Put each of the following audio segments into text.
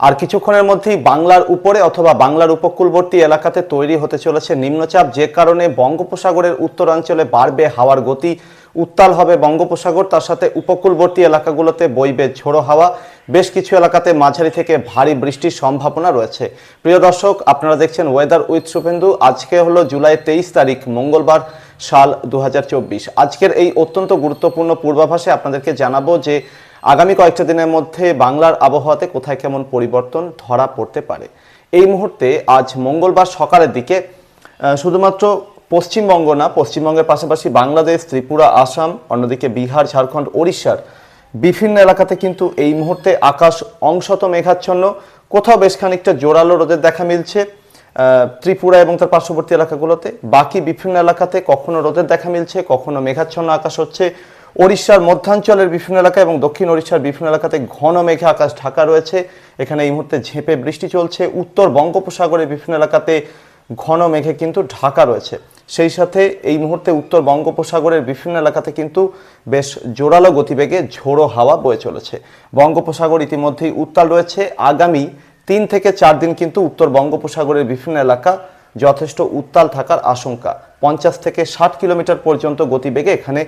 আর কিছুক্ষণের মধ্যেই বাংলার উপরে অথবা বাংলার উপকূলবর্তী এলাকাতে তৈরি হতে চলেছে নিম্নচাপ। যে কারণে বঙ্গোপসাগরের উত্তরাঞ্চলে বাড়বে হাওয়ার গতি, উত্তাল হবে বঙ্গোপসাগর, তার সাথে উপকূলবর্তী এলাকাগুলোতে বইবে ঝোড়ো হাওয়া। বেশ কিছু এলাকাতে মাঝারি থেকে ভারী বৃষ্টির সম্ভাবনা রয়েছে। প্রিয় দর্শক, আপনারা দেখছেন ওয়েদার উইথ শুভেন্দু আজকে হলো জুলাই তেইশ তারিখ, মঙ্গলবার সাল দু হাজার চব্বিশ। আজকের এই অত্যন্ত গুরুত্বপূর্ণ পূর্বাভাসে আপনাদেরকে জানাব যে আগামী কয়েকটা দিনের মধ্যে বাংলার আবহাওয়াতে কোথায় কেমন পরিবর্তন ধরা পড়তে পারে? এই মুহূর্তে আজ মঙ্গলবার সকালের দিকে শুধুমাত্র পশ্চিমবঙ্গ না, পশ্চিমবঙ্গের পাশাপাশি বাংলাদেশ, ত্রিপুরা, আসাম, অন্যদিকে বিহার, ঝাড়খণ্ড, ওড়িশার বিভিন্ন এলাকাতে কিন্তু এই মুহূর্তে আকাশ অংশত মেঘাচ্ছন্ন। কোথাও বেশ খানিকটা জোরালো রোদের দেখা মিলছে ত্রিপুরা এবং তার পার্শ্ববর্তী এলাকাগুলোতে। বাকি বিভিন্ন এলাকাতে কখনো রোদের দেখা মিলছে, কখনো মেঘাচ্ছন্ন আকাশ হচ্ছে। ওড়িশার মধ্যাঞ্চলের বিভিন্ন এলাকা এবং দক্ষিণ ওড়িশার বিভিন্ন এলাকাতে ঘন মেঘে আকাশ ঢাকা রয়েছে। এখানে এই মুহূর্তে ঝেঁপে বৃষ্টি চলছে। উত্তর বঙ্গোপসাগরের বিভিন্ন এলাকাতে ঘন মেঘে কিন্তু ঢাকা রয়েছে। সেই সাথে এই মুহূর্তে উত্তর বঙ্গোপসাগরের বিভিন্ন এলাকাতে কিন্তু বেশ জোরালো গতিবেগে ঝোড়ো হাওয়া বয়ে চলেছে। বঙ্গোপসাগর ইতিমধ্যেই উত্তাল রয়েছে। আগামী তিন থেকে চার দিন কিন্তু উত্তর বঙ্গোপসাগরের বিভিন্ন এলাকা যথেষ্ট উত্তাল থাকার আশঙ্কা। পঞ্চাশ থেকে ষাট কিলোমিটার পর্যন্ত গতিবেগে এখানে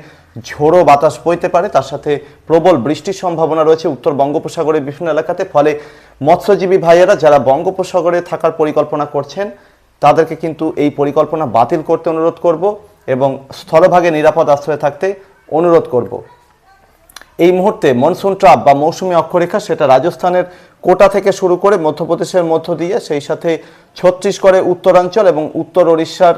ঝোড়ো বাতাস বইতে পারে। তার সাথে প্রবল বৃষ্টির সম্ভাবনা রয়েছে উত্তর বঙ্গোপসাগরের বিভিন্ন এলাকাতে। ফলে মৎস্যজীবী ভাইয়েরা যারা বঙ্গোপসাগরে থাকার পরিকল্পনা করছেন, তাদেরকে কিন্তু এই পরিকল্পনা বাতিল করতে অনুরোধ করব এবং স্থলভাগে নিরাপদ আশ্রয়ে থাকতে অনুরোধ করব। এই মুহূর্তে মনসুন ট্রাপ বা মৌসুমী অক্ষরেখা সেটা রাজস্থানের কোটা থেকে শুরু করে মধ্যপ্রদেশের মধ্য দিয়ে, সেই সাথে ছত্তিশগড়ের উত্তরাঞ্চল এবং উত্তর ওড়িশার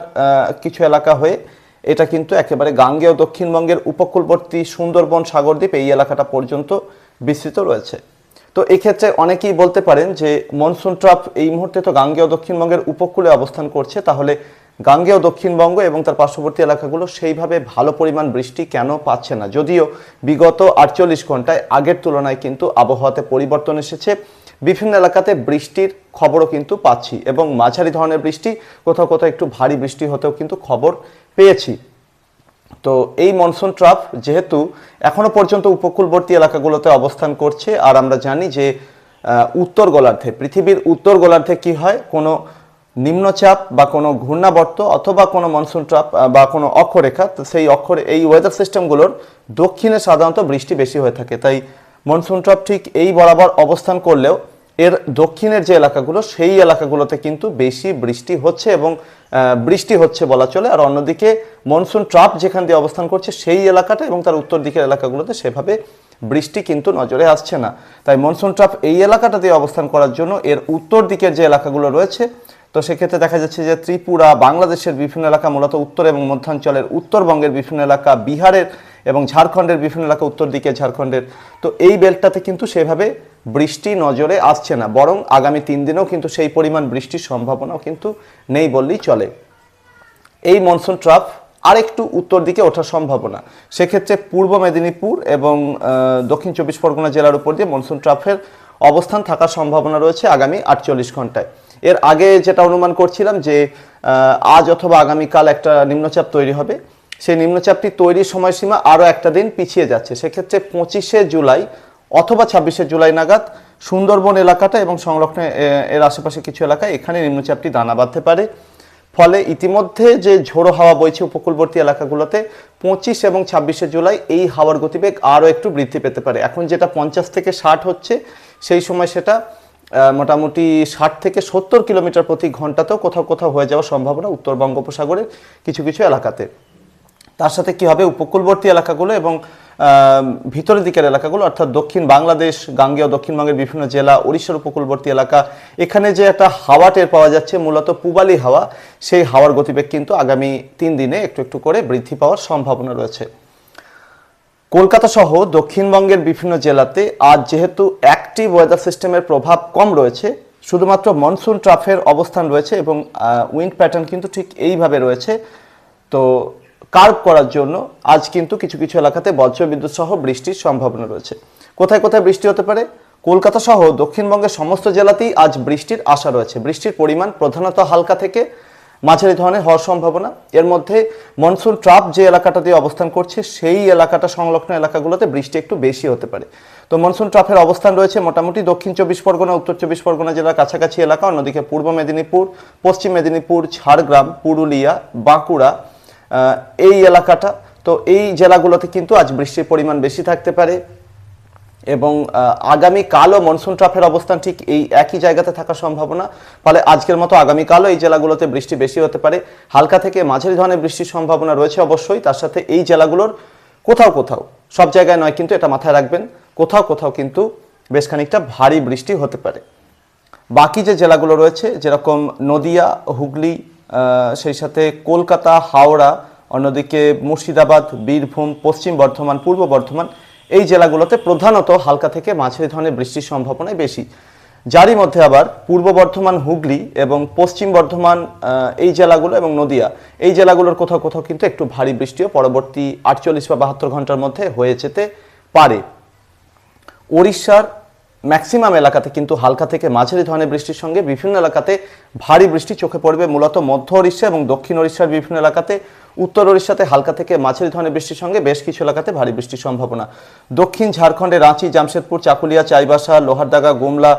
কিছু এলাকা হয়ে এটা কিন্তু একেবারে গাঙ্গেয় দক্ষিণবঙ্গের উপকূলবর্তী সুন্দরবন, সাগরদ্বীপ এই এলাকাটা পর্যন্ত বিস্তৃত রয়েছে। তো এক্ষেত্রে অনেকেই বলতে পারেন যে মনসুন ট্রাপ এই মুহূর্তে তো গাঙ্গেয় দক্ষিণবঙ্গের উপকূলে অবস্থান করছে, তাহলে গাঙ্গেয় দক্ষিণবঙ্গ এবং তার পার্শ্ববর্তী এলাকাগুলো সেইভাবে ভালো পরিমাণ বৃষ্টি কেন পাচ্ছে না? যদিও বিগত আটচল্লিশ ঘন্টায় আগের তুলনায় কিন্তু আবহাওয়াতে পরিবর্তন এসেছে। বিভিন্ন এলাকাতে বৃষ্টির খবরও কিন্তু পাচ্ছি এবং মাঝারি ধরনের বৃষ্টি, কোথাও কোথাও একটু ভারী বৃষ্টি হতেও কিন্তু খবর পেয়েছি। তো এই মনসুন ট্রাপ যেহেতু এখনও পর্যন্ত উপকূলবর্তী এলাকাগুলোতে অবস্থান করছে, আর আমরা জানি যে উত্তর গোলার্ধে, পৃথিবীর উত্তর গোলার্ধে কি হয়, কোনো নিম্নচাপ বা কোনো ঘূর্ণাবর্ত অথবা কোনো মনসুন ট্রাপ বা কোনো অক্ষরেখা সেই অক্ষর, এই ওয়েদার সিস্টেমগুলোর দক্ষিণে সাধারণত বৃষ্টি বেশি হয়ে থাকে। তাই মনসুন ট্রাপ ঠিক এই বরাবর অবস্থান করলেও এর দক্ষিণের যে এলাকাগুলো, সেই এলাকাগুলোতে কিন্তু বেশি বৃষ্টি হচ্ছে এবং বৃষ্টি হচ্ছে বলা চলে। আর অন্যদিকে মনসুন ট্রাপ যেখান দিয়ে অবস্থান করছে, সেই এলাকাটা এবং তার উত্তর দিকের এলাকাগুলোতে সেভাবে বৃষ্টি কিন্তু নজরে আসছে না। তাই মনসুন ট্রাপ এই এলাকাটা দিয়ে অবস্থান করার জন্য এর উত্তর দিকের যে এলাকাগুলো রয়েছে তো সেক্ষেত্রে দেখা যাচ্ছে যে ত্রিপুরা, বাংলাদেশের বিভিন্ন এলাকা, মূলত উত্তর এবং মধ্যাঞ্চলের উত্তরবঙ্গের বিভিন্ন এলাকা, বিহারের এবং ঝাড়খণ্ডের বিভিন্ন এলাকা উত্তর দিকে, ঝাড়খণ্ডের। তো এই বেল্টটাতে কিন্তু সেভাবে বৃষ্টি নজরে আসছে না, বরং আগামী তিন দিনেও কিন্তু সেই পরিমাণ বৃষ্টির সম্ভাবনাও কিন্তু নেই বললেই চলে। এই মনসুন ট্রাপ আরেকটু উত্তর দিকে ওঠার সম্ভাবনা। সেক্ষেত্রে পূর্ব মেদিনীপুর এবং দক্ষিণ চব্বিশ পরগনা জেলার উপর দিয়ে মনসুন ট্রাফের অবস্থান থাকার সম্ভাবনা রয়েছে আগামী আটচল্লিশ ঘন্টায়। এর আগে যেটা অনুমান করছিলাম যে আজ অথবা আগামীকাল একটা নিম্নচাপ তৈরি হবে। সেই নিম্নচাপটি তৈরির সময়সীমা আরও একটা দিন পিছিয়ে যাচ্ছে। সেক্ষেত্রে পঁচিশে জুলাই অথবা ছাব্বিশে জুলাই নাগাদ সুন্দরবন এলাকাটা এবং সংলগ্ন এর আশেপাশে কিছু এলাকায় এখানে নিম্নচাপটি দানা বাঁধতে পারে। ফলে ইতিমধ্যে যে ঝোড়ো হাওয়া বইছে উপকূলবর্তী এলাকাগুলোতে, পঁচিশ এবং ছাব্বিশে জুলাই এই হাওয়ার গতিবেগ আরও একটু বৃদ্ধি পেতে পারে। এখন যেটা পঞ্চাশ থেকে ষাট হচ্ছে, সেই সময় সেটা মোটামুটি ষাট থেকে সত্তর কিলোমিটার প্রতি ঘন্টাতেও কোথাও কোথাও হয়ে যাওয়ার সম্ভাবনা উত্তর বঙ্গোপসাগরের কিছু কিছু এলাকাতে। তার সাথে কি হবে উপকূলবর্তী এলাকাগুলো এবং ভিতরের দিকের এলাকাগুলো, অর্থাৎ দক্ষিণ বাংলাদেশ, গাঙ্গেয়, দক্ষিণবঙ্গের বিভিন্ন জেলা উড়িষ্যার উপকূলবর্তী এলাকা, এখানে যে একটা হাওয়া টের পাওয়া যাচ্ছে, মূলত পূবালি হাওয়া, সেই হাওয়ার গতিবেগ কিন্তু আগামী তিন দিনে একটু একটু করে বৃদ্ধি পাওয়ার সম্ভাবনা রয়েছে। কলকাতা সহ দক্ষিণবঙ্গের বিভিন্ন জেলাতে আজ যেহেতু অ্যাক্টিভ ওয়েদার সিস্টেমের প্রভাব কম রয়েছে, শুধুমাত্র মনসুন ট্রাফের অবস্থান রয়েছে এবং উইন্ড প্যাটার্ন কিন্তু ঠিক এইভাবে রয়েছে। তো কার্ভ করার জন্য আজ কিন্তু কিছু কিছু এলাকাতে বজ্রবিদ্যুৎ সহ বৃষ্টির সম্ভাবনা রয়েছে। কোথায় কোথায় বৃষ্টি হতে পারে? কলকাতা সহ দক্ষিণবঙ্গের সমস্ত জেলাতেই আজ বৃষ্টির আশা রয়েছে। বৃষ্টির পরিমাণ প্রধানত হালকা থেকে মাঝারি ধরনের হওয়ার সম্ভাবনা। এর মধ্যে মনসুন ট্রাপ যে এলাকাটা দিয়ে অবস্থান করছে, সেই এলাকাটা সংলগ্ন এলাকাগুলোতে বৃষ্টি একটু বেশি হতে পারে। তো মনসুন ট্রাফের অবস্থান রয়েছে মোটামুটি দক্ষিণ চব্বিশ পরগনা, উত্তর চব্বিশ পরগনা জেলার কাছাকাছি এলাকা, অন্যদিকে পূর্ব মেদিনীপুর, পশ্চিম মেদিনীপুর, ঝাড়গ্রাম, পুরুলিয়া, বাঁকুড়া এই এলাকাটা। তো এই জেলাগুলোতে কিন্তু আজ বৃষ্টির পরিমাণ বেশি থাকতে পারে। এবং আহ, আগামীকালও মনসুন ট্রাফের অবস্থান ঠিক এই একই জায়গাতে থাকার সম্ভাবনা। ফলে আজকের মতো আগামীকালও এই জেলাগুলোতে বৃষ্টি বেশি হতে পারে। হালকা থেকে মাঝারি ধরনের বৃষ্টির সম্ভাবনা রয়েছে অবশ্যই। তার সাথে এই জেলাগুলোর কোথাও কোথাও সব জায়গায় নয় কিন্তু এটা মাথায় রাখবেন কোথাও কোথাও কিন্তু বেশ খানিকটা ভারী বৃষ্টি হতে পারে। বাকি যে জেলাগুলো রয়েছে যেরকম নদিয়া হুগলি সেই সাথে কলকাতা হাওড়া অন্যদিকে মুর্শিদাবাদ বীরভূম পশ্চিম বর্ধমান পূর্ব বর্ধমান এই জেলাগুলোতে প্রধানত হালকা থেকে মাঝারি ধরনের বৃষ্টির সম্ভাবনাই বেশি। যারই মধ্যে আবার পূর্ব বর্ধমান, হুগলি এবং পশ্চিম বর্ধমান এই জেলাগুলো এবং নদিয়া, এই জেলাগুলোর কোথাও কোথাও কিন্তু একটু ভারী বৃষ্টিও পরবর্তী আটচল্লিশ বা বাহাত্তর ঘণ্টার মধ্যে হয়ে যেতে পারে। ওড়িশার ম্যাক্সিমাম এলাকাতে কিন্তু হালকা থেকে মাঝারি ধরনের বৃষ্টির সঙ্গে বিভিন্ন এলাকাতে ভারী বৃষ্টি চোখে পড়বে, মূলত মধ্য ওড়িশা এবং দক্ষিণ ওড়িশার বিভিন্ন এলাকাতে। উত্তর ওড়িশাতে হালকা থেকে মাঝারি ধরনের বৃষ্টির সঙ্গে বেশ কিছু এলাকাতে ভারী বৃষ্টির সম্ভাবনা। দক্ষিণ ঝাড়খণ্ডে রাঁচি, জামশেদপুর, চাকুলিয়া, চাইবাসা লোহারদাগা গুমলা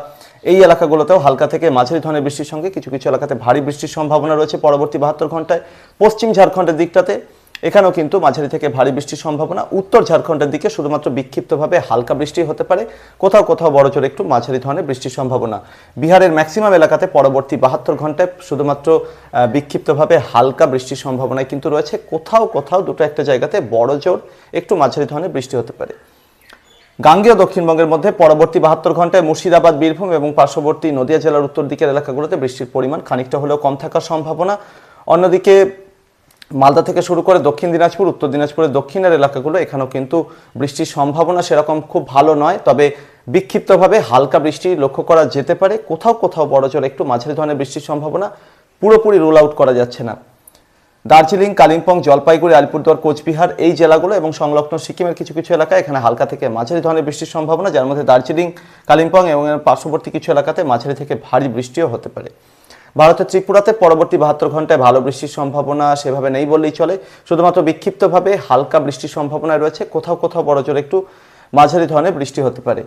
এই এলাকাগুলোতেও হালকা থেকে মাঝারি ধরনের বৃষ্টির সঙ্গে কিছু কিছু এলাকাতে ভারী বৃষ্টির সম্ভাবনা রয়েছে পরবর্তী বাহাত্তর ঘন্টায়। পশ্চিম ঝাড়খণ্ডের দিকটাতে এখানেও কিন্তু মাঝারি থেকে ভারী বৃষ্টির সম্ভাবনা। উত্তর ঝাড়খণ্ডের দিকে শুধুমাত্র বিক্ষিপ্তভাবে হালকা বৃষ্টি হতে পারে। কোথাও কোথাও বড় জোরে একটু মাঝারি ধরনের বৃষ্টির সম্ভাবনা। বিহারের ম্যাক্সিমাম এলাকাতে পরবর্তী বাহাত্তর ঘন্টায় শুধুমাত্র বিক্ষিপ্তভাবে হালকা বৃষ্টির সম্ভাবনায় কিন্তু রয়েছে। কোথাও কোথাও দুটো একটা জায়গাতে বড় জোর একটু মাঝারি ধরনের বৃষ্টি হতে পারে। গাঙ্গেয় দক্ষিণবঙ্গের মধ্যে পরবর্তী বাহাত্তর ঘন্টায় মুর্শিদাবাদ, বীরভূম এবং পার্শ্ববর্তী নদিয়া জেলার উত্তর দিকের এলাকাগুলোতে বৃষ্টির পরিমাণ খানিকটা হলেও কম থাকার সম্ভাবনা। অন্যদিকে মালদা থেকে শুরু করে দক্ষিণ দিনাজপুর, উত্তর দিনাজপুরের দক্ষিণের এলাকাগুলো, এখানেও কিন্তু বৃষ্টির সম্ভাবনা সেরকম খুব ভালো নয়। তবে বিক্ষিপ্তভাবে হালকা বৃষ্টি লক্ষ্য করা যেতে পারে। কোথাও কোথাও বড় জোর একটু মাঝারি ধরনের বৃষ্টির সম্ভাবনা পুরোপুরি রুল আউট করা যাচ্ছে না। দার্জিলিং, কালিম্পং, জলপাইগুড়ি, আলিপুরদুয়ার, কোচবিহার এই জেলাগুলো এবং সংলগ্ন সিকিমের কিছু কিছু এলাকায় এখানে হালকা থেকে মাঝারি ধরনের বৃষ্টির সম্ভাবনা, যার মধ্যে দার্জিলিং, কালিম্পং এবং পার্শ্ববর্তী কিছু এলাকাতে মাঝারি থেকে ভারী বৃষ্টিও হতে পারে। ভারতের ত্রিপুরাতে পরবর্তী বাহাত্তর ঘন্টায় ভালো বৃষ্টির সম্ভাবনা সেভাবে নেই বললেই চলে। শুধুমাত্র বিক্ষিপ্তভাবে হালকা বৃষ্টির সম্ভাবনা রয়েছে। কোথাও কোথাও বড় জোর একটু মাঝারি ধরনের বৃষ্টি হতে পারে।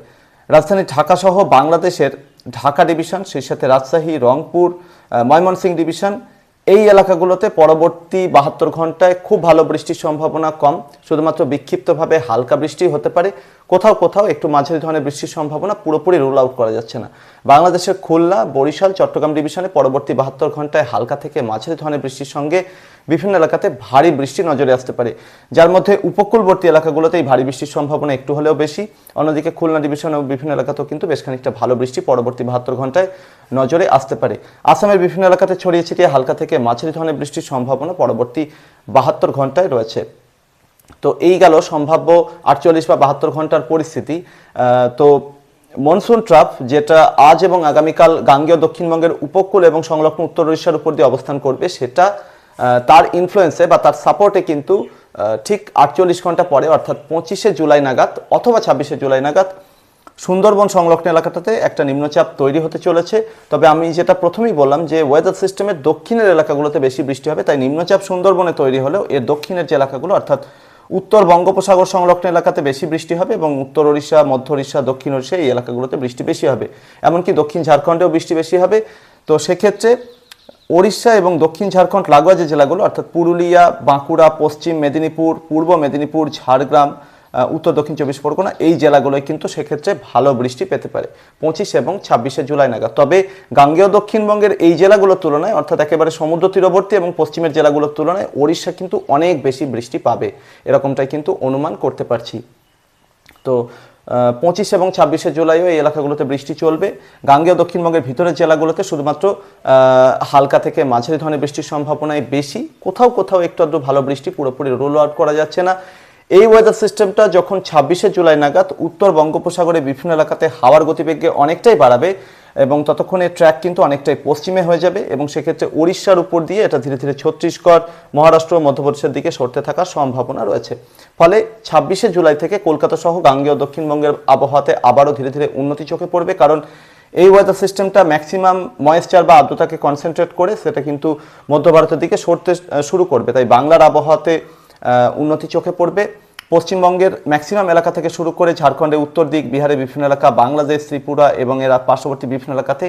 রাজধানী ঢাকা সহ বাংলাদেশের ঢাকা ডিভিশন, সেই সাথে রাজশাহী, রংপুর ময়মনসিং ময়মনসিংহ ডিভিশন এই এলাকাগুলোতে পরবর্তী বাহাত্তর ঘন্টায় খুব ভালো বৃষ্টির সম্ভাবনা কম। শুধুমাত্র বিক্ষিপ্তভাবে হালকা বৃষ্টি হতে পারে। কোথাও কোথাও একটু মাঝারি ধরনের বৃষ্টির সম্ভাবনা পুরোপুরি রুল আউট করা যাচ্ছে না। বাংলাদেশের খুলনা, বরিশাল, চট্টগ্রাম ডিভিশনে পরবর্তী বাহাত্তর ঘন্টায় হালকা থেকে মাঝারি ধরনের বৃষ্টির সঙ্গে বিভিন্ন এলাকাতে ভারী বৃষ্টি নজরে আসতে পারে। যার মধ্যে উপকূলবর্তী এলাকাগুলোতেই ভারী বৃষ্টির সম্ভাবনা একটু হলেও বেশি। অন্যদিকে খুলনা ডিভিশন ও বিভিন্ন এলাকাতেও কিন্তু বেশ খানিকটা ভালো বৃষ্টি পরবর্তী বাহাত্তর ঘন্টায় নজরে আসতে পারে। আসামের বিভিন্ন এলাকাতে ছড়িয়ে ছিটিয়ে হালকা থেকে মাঝারি ধরনের বৃষ্টির সম্ভাবনা পরবর্তী বাহাত্তর ঘন্টায় রয়েছে। তো এই গেল সম্ভাব্য আটচল্লিশ বা বাহাত্তর ঘণ্টার পরিস্থিতি। তো মনসুন ট্রাপ, যেটা আজ এবং আগামীকাল গাঙ্গেয় দক্ষিণবঙ্গের উপকূল এবং সংলগ্ন উত্তর উড়িষ্যার উপর দিয়ে অবস্থান করবে, সেটা তার ইনফ্লুয়েন্সে বা তার সাপোর্টে কিন্তু ঠিক আটচল্লিশ ঘণ্টা পরে, অর্থাৎ পঁচিশে জুলাই নাগাদ অথবা ছাব্বিশে জুলাই নাগাদ, সুন্দরবন সংলগ্ন এলাকাটাতে একটা নিম্নচাপ তৈরি হতে চলেছে। তবে আমি যেটা প্রথমেই বললাম যে ওয়েদার সিস্টেমের দক্ষিণের এলাকাগুলোতে বেশি বৃষ্টি হবে, তাই নিম্নচাপ সুন্দরবনে তৈরি হলেও এর দক্ষিণের যে এলাকাগুলো, অর্থাৎ উত্তর বঙ্গোপসাগর সংলগ্ন এলাকাতে বেশি বৃষ্টি হবে এবং উত্তর ওড়িশা, মধ্য ওড়িশা, দক্ষিণ ওড়িশা এই এলাকাগুলোতে বৃষ্টি বেশি হবে। এমনকি দক্ষিণ ঝাড়খণ্ডেও বৃষ্টি বেশি হবে। তো সেক্ষেত্রে ওড়িশা এবং দক্ষিণ ঝাড়খণ্ড, লাগোয়া যে জেলাগুলো, অর্থাৎ পুরুলিয়া, বাঁকুড়া, পশ্চিম মেদিনীপুর, পূর্ব মেদিনীপুর, ঝাড়গ্রাম উত্তর দক্ষিণ চব্বিশ পরগনা, এই জেলাগুলোয় কিন্তু সেক্ষেত্রে ভালো বৃষ্টি পেতে পারে, পঁচিশ এবং ছাব্বিশে জুলাই নাগাদ। তবে গাঙ্গেয় দক্ষিণবঙ্গের এই জেলাগুলোর তুলনায়, অর্থাৎ একেবারে সমুদ্র তীরবর্তী এবং পশ্চিমের জেলাগুলোর তুলনায় ওড়িশা কিন্তু অনেক বেশি বৃষ্টি পাবে, এরকমটাই কিন্তু অনুমান করতে পারছি। তো পঁচিশ এবং ছাব্বিশে জুলাইও এই এলাকাগুলোতে বৃষ্টি চলবে। গাঙ্গেয় দক্ষিণবঙ্গের ভিতরের জেলাগুলোতে শুধুমাত্র হালকা থেকে মাঝারি ধরনের বৃষ্টির সম্ভাবনায় বেশি। কোথাও কোথাও একটু আধটু ভালো বৃষ্টি পুরোপুরি রোল আউট করা যাচ্ছে না। এই ওয়েদার সিস্টেমটা যখন ছাব্বিশে জুলাই নাগাদ উত্তর বঙ্গোপসাগরে বিভিন্ন এলাকাতে হাওয়ার গতিবেগকে অনেকটাই বাড়াবে এবং ততক্ষণে ট্র্যাক কিন্তু অনেকটাই পশ্চিমে হয়ে যাবে এবং সেক্ষেত্রে উড়িষ্যার উপর দিয়ে এটা ধীরে ধীরে ছত্তিশগড়, মহারাষ্ট্র মধ্যপ্রদেশের দিকে সরতে থাকার সম্ভাবনা রয়েছে। ফলে ছাব্বিশে জুলাই থেকে কলকাতা সহ গাঙ্গেয় দক্ষিণবঙ্গের আবহাওয়াতে আবারও ধীরে ধীরে উন্নতি চোখে পড়বে কারণ এই ওয়েদার সিস্টেমটা ম্যাক্সিমাম ময়েশ্চার বা আর্দ্রতাকে কনসেন্ট্রেট করে সেটা কিন্তু মধ্য ভারতের দিকে সরতে শুরু করবে। তাই বাংলার আবহাওয়াতে উন্নতি চোখে পড়বে। পশ্চিমবঙ্গের ম্যাক্সিমাম এলাকা থেকে শুরু করে ঝাড়খণ্ডের উত্তর দিক, বিহারের বিভিন্ন এলাকা, বাংলাদেশ, ত্রিপুরা এবং এর পার্শ্ববর্তী বিভিন্ন এলাকাতে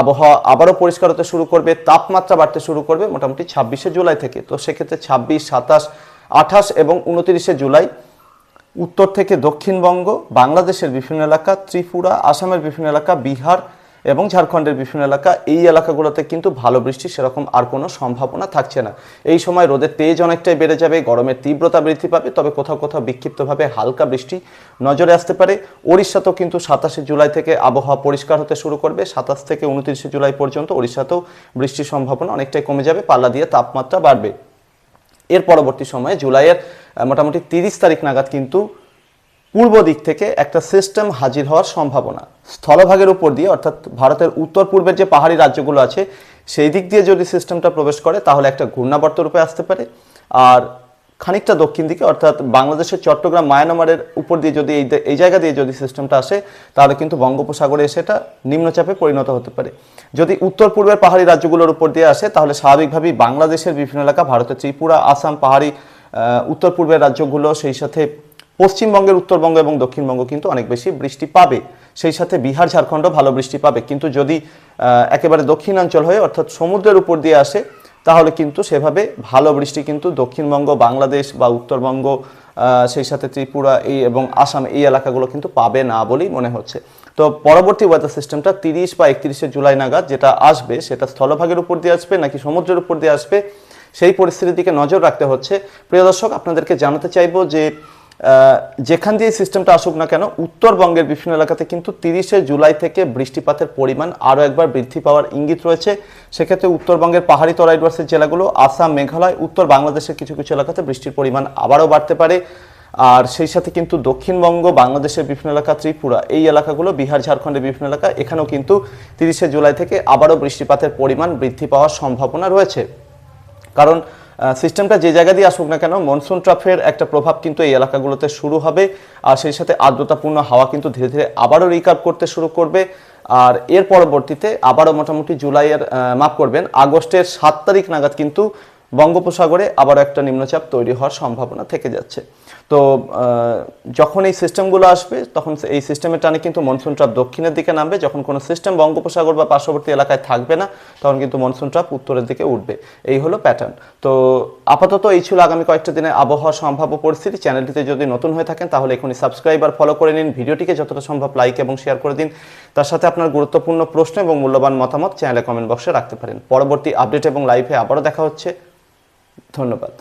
আবহাওয়া আবারও পরিষ্কার হতে শুরু করবে, তাপমাত্রা বাড়তে শুরু করবে মোটামুটি ছাব্বিশে জুলাই থেকে। তো সেক্ষেত্রে ছাব্বিশ, সাতাশ, আঠাশ এবং উনতিরিশে জুলাই উত্তর থেকে দক্ষিণবঙ্গ, বাংলাদেশের বিভিন্ন এলাকা, ত্রিপুরা, আসামের বিভিন্ন এলাকা, বিহার এবং ঝাড়খণ্ডের বিভিন্ন এলাকা, এই এলাকাগুলোতে কিন্তু ভালো বৃষ্টি সেরকম আর কোনো সম্ভাবনা থাকছে না। এই সময় রোদের তেজ অনেকটাই বেড়ে যাবে, গরমের তীব্রতা বৃদ্ধি পাবে, তবে কোথাও কোথাও বিক্ষিপ্তভাবে হালকা বৃষ্টি নজরে আসতে পারে। ওড়িশাতেও কিন্তু সাতাশে জুলাই থেকে আবহাওয়া পরিষ্কার হতে শুরু করবে। সাতাশ থেকে উনত্রিশে জুলাই পর্যন্ত ওড়িশাতেও বৃষ্টির সম্ভাবনা অনেকটাই কমে যাবে, পাল্লা দিয়ে তাপমাত্রা বাড়বে। এর পরবর্তী সময়ে জুলাইয়ের মোটামুটি তিরিশ তারিখ নাগাদ কিন্তু পূর্ব দিক থেকে একটা সিস্টেম হাজির হওয়ার সম্ভাবনা। স্থলভাগের উপর দিয়ে, অর্থাৎ ভারতের উত্তর পূর্বের যে পাহাড়ি রাজ্যগুলো আছে, সেই দিক দিয়ে যদি সিস্টেমটা প্রবেশ করে, তাহলে একটা ঘূর্ণাবর্ত রূপে আসতে পারে। আর খানিকটা দক্ষিণ দিকে, অর্থাৎ বাংলাদেশের চট্টগ্রাম, মায়ানমারের উপর দিয়ে যদি এই এই জায়গা দিয়ে যদি সিস্টেমটা আসে, তাহলে কিন্তু বঙ্গোপসাগরে এসে এটা নিম্নচাপে পরিণত হতে পারে। যদি উত্তর পূর্বের পাহাড়ি রাজ্যগুলোর উপর দিয়ে আসে, তাহলে স্বাভাবিকভাবেই বাংলাদেশের বিভিন্ন এলাকা, ভারতের ত্রিপুরা, আসাম পাহাড়ি উত্তর পূর্বের রাজ্যগুলো সেই সাথে পশ্চিমবঙ্গের উত্তরবঙ্গ এবং দক্ষিণবঙ্গ কিন্তু অনেক বেশি বৃষ্টি পাবে। সেই সাথে বিহার ঝাড়খণ্ড ভালো বৃষ্টি পাবে। কিন্তু যদি একেবারে দক্ষিণাঞ্চল হয়ে অর্থাৎ সমুদ্রের উপর দিয়ে আসে, তাহলে কিন্তু সেভাবে ভালো বৃষ্টি কিন্তু দক্ষিণবঙ্গ, বাংলাদেশ বা উত্তরবঙ্গ সেই সাথে ত্রিপুরা এই এবং আসাম এই এলাকাগুলো কিন্তু পাবে না বলেই মনে হচ্ছে। তো পরবর্তী ওয়েদার সিস্টেমটা তিরিশ বা একত্রিশে জুলাই নাগাদ যেটা আসবে, সেটা স্থলভাগের উপর দিয়ে আসবে নাকি সমুদ্রের উপর দিয়ে আসবে, সেই পরিস্থিতির দিকে নজর রাখতে হচ্ছে। প্রিয় দর্শক, আপনাদেরকে জানাতে চাইব যে যেখান দিয়ে সিস্টেমটা আসুক না কেন, উত্তরবঙ্গের বিভিন্ন এলাকাতে কিন্তু তিরিশে জুলাই থেকে বৃষ্টিপাতের পরিমাণ আরও একবার বৃদ্ধি পাওয়ার ইঙ্গিত রয়েছে। সেক্ষেত্রে উত্তরবঙ্গের পাহাড়ি তরাইডওয়ার্সের জেলাগুলো, আসাম, মেঘালয়, উত্তর বাংলাদেশের কিছু কিছু এলাকাতে বৃষ্টির পরিমাণ আবারও বাড়তে পারে। আর সেই সাথে কিন্তু দক্ষিণবঙ্গ, বাংলাদেশের বিভিন্ন এলাকা, ত্রিপুরা, এই এলাকাগুলো, বিহার, ঝাড়খণ্ডের বিভিন্ন এলাকা, এখানেও কিন্তু তিরিশে জুলাই থেকে আবারও বৃষ্টিপাতের পরিমাণ বৃদ্ধি পাওয়ার সম্ভাবনা রয়েছে। কারণ সিস্টেমটা যে জায়গা দিয়ে আসুক না কেন মনসুন ট্রাফের একটা প্রভাব কিন্তু এই এলাকাগুলোতে শুরু হবে। আর সেই সাথে আর্দ্রতাপূর্ণ হাওয়া কিন্তু ধীরে ধীরে আবারও রিকাভ করতে শুরু করবে। আর এর পরবর্তীতে আবারও মোটামুটি জুলাইয়ের মাপ করবেন। আগস্টের সাত তারিখ নাগাদ কিন্তু বঙ্গোপসাগরে আবারও একটা নিম্নচাপ তৈরি হওয়ার সম্ভাবনা থেকে যাচ্ছে। তো যখন এই সিস্টেমগুলো আসবে, তখন এই সিস্টেমের টানে কিন্তু মনসুন ট্রাপ দক্ষিণের দিকে নামবে। যখন কোনো সিস্টেম বঙ্গোপসাগর বা পার্শ্ববর্তী এলাকায় থাকবে না, তখন কিন্তু মনসুন ট্রাপ উত্তরের দিকে উঠবে। এই হলো প্যাটার্ন তো, আপাতত এই ছিল আগামী কয়েকটা দিনে আবহাওয়া সম্ভাব্য পরিস্থিতি। চ্যানেলটিতে যদি নতুন হয়ে থাকেন, তাহলে এখনই সাবস্ক্রাইব আর ফলো করে নিন। ভিডিওটিকে যতটা সম্ভব লাইক এবং শেয়ার করে দিন। তার সাথে আপনার গুরুত্বপূর্ণ প্রশ্ন এবং মূল্যবান মতামত চ্যানেলে কমেন্ট বক্সে রাখতে পারেন। পরবর্তী আপডেট এবং লাইভে আবারও দেখা হচ্ছে। ধন্যবাদ।